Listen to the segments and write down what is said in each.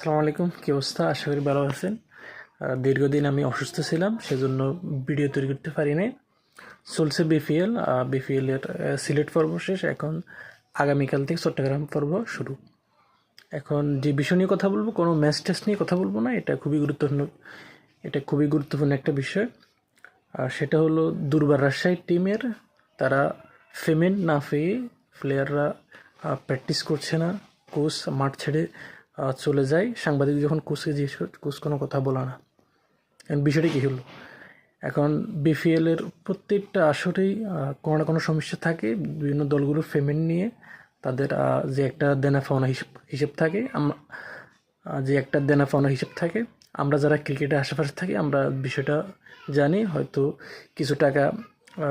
আসসালামু আলাইকুম কী অবস্থা? আশা করি ভালো আছেন। দীর্ঘদিন আমি অসুস্থ ছিলাম সেজন্য ভিডিও তৈরি করতে পারিনি চলছে বিপিএল বিপিএল এর আহ, সিলেট পর্ব শেষ। এখন আগামীকাল থেকে চট্টগ্রাম পর্ব শুরু। এখন যে বিষয় নিয়ে কথা বলব কোনো ম্যাচ টেস্ট নিয়ে কথা বলব না এটা খুবই গুরুত্বপূর্ণ এটা খুবই গুরুত্বপূর্ণ একটা বিষয়। আর সেটা হলো দুর্বার রাজশাহী টিমের তারা পেমেন্ট না পেয়ে প্লেয়াররা প্র্যাকটিস করছে না কোচ মাঠ ছেড়ে চলে যায়। সাংবাদিক যখন কোচকে জিজ্ঞেস কোচ কোনো কথা বলা না। এখন বিষয়টা কী হলো? এখন বিপিএল এর প্রত্যেকটা আসরেই কোনো না কোনো সমস্যা থাকে। বিভিন্ন দলগুলোর পেমেন্ট নিয়ে তাদের যে একটা দেনা পাওনা হিসেব হিসেব থাকে আমরা যে একটা দেনা পাওনা হিসেব থাকে, আমরা যারা ক্রিকেটের আশেপাশে থাকি, আমরা বিষয়টা জানি। হয়তো কিছু টাকা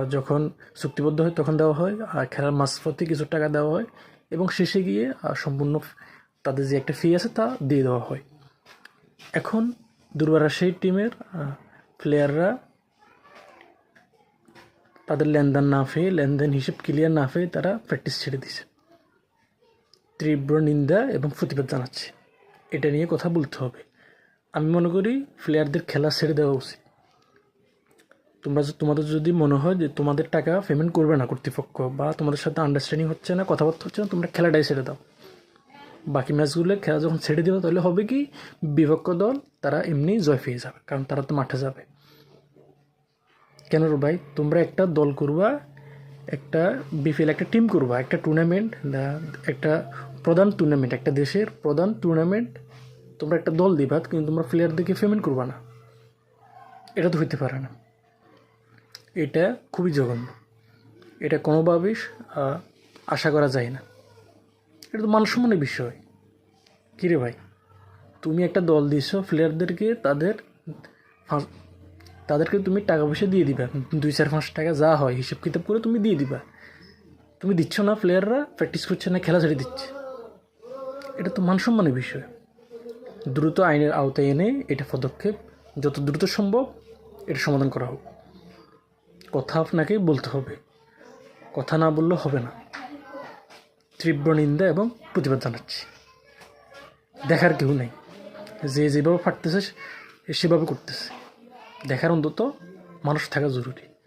যখন চুক্তিবদ্ধ হয়, তখন দেওয়া হয়। আর খেলার মাঝপথে কিছু টাকা দেওয়া হয়। এবং শেষে গিয়ে সম্পূর্ণ তাদের যে একটা ফি আছে তা দিয়ে দেওয়া হয়। এখন দুর্বার রাজশাহী টিমের প্লেয়াররা তাদের লেনদেন না পেয়ে, লেনদেন হিসেব ক্লিয়ার না পেয়ে তারা প্র্যাকটিস ছেড়ে দিয়েছে। তীব্র নিন্দা এবং প্রতিবাদ জানাচ্ছে। এটা নিয়ে কথা বলতে হবে। আমি মনে করি প্লেয়ারদের খেলা ছেড়ে দেওয়া উচিত। তোমরা তোমাদের যদি মনে হয় যে তোমাদের টাকা পেমেন্ট করবে না কর্তৃপক্ষ বা তোমাদের সাথে আন্ডারস্ট্যান্ডিং হচ্ছে না, কথাবার্তা হচ্ছে না, তোমরা খেলাটাই ছেড়ে দাও। বাকি ম্যাচগুলো খেলা যখন ছেড়ে দেবে, তাহলে হবে কি বিপক্ষ দল, তারা এমনি জয় পেয়ে যাবে, কারণ তারা তো মাঠে যাবে। কেন ভাই? তোমরা একটা দল করবা, একটা বিপিএল, একটা টিম করবা, একটা টুর্নামেন্ট একটা প্রধান টুর্নামেন্ট একটা দেশের প্রধান টুর্নামেন্ট তোমরা একটা দল দিবা, কিন্তু তোমরা প্লেয়ারদেরকে পেমেন্ট করবা না। এটা তো হইতে পারে না। এটা খুবই জঘন্য। এটা কোনোভাবেই আশা করা যায় না। এটা তো মানসম্মানের বিষয়। কী রে ভাই, তুমি একটা দল দিছো প্লেয়ারদেরকে তাদের তাদেরকে তুমি টাকা পয়সা দিয়ে দিবা, দুই চার পাঁচ টাকা যা হয়, হিসাব কিতাব করে তুমি দিয়ে দিবা। তুমি দিচ্ছ না প্লেয়াররা প্র্যাকটিস করছে না খেলা ছেড়ে দিচ্ছে। এটা তো মানসম্মানের বিষয়। দ্রুত আইনের আওতায় এনে এটা পদক্ষেপ, যত দ্রুত সম্ভব এটা সমাধান করা হোক। কথা আপনাকে বলতে হবে। কথা না বললে হবে না। তীব্র নিন্দা এবং প্রতিবাদ জানাচ্ছি। দেখার কেউ নেই। যে যেভাবে ফাটতেছে সেভাবে করতেছে। দেখার অন্তত মানুষ থাকা জরুরি।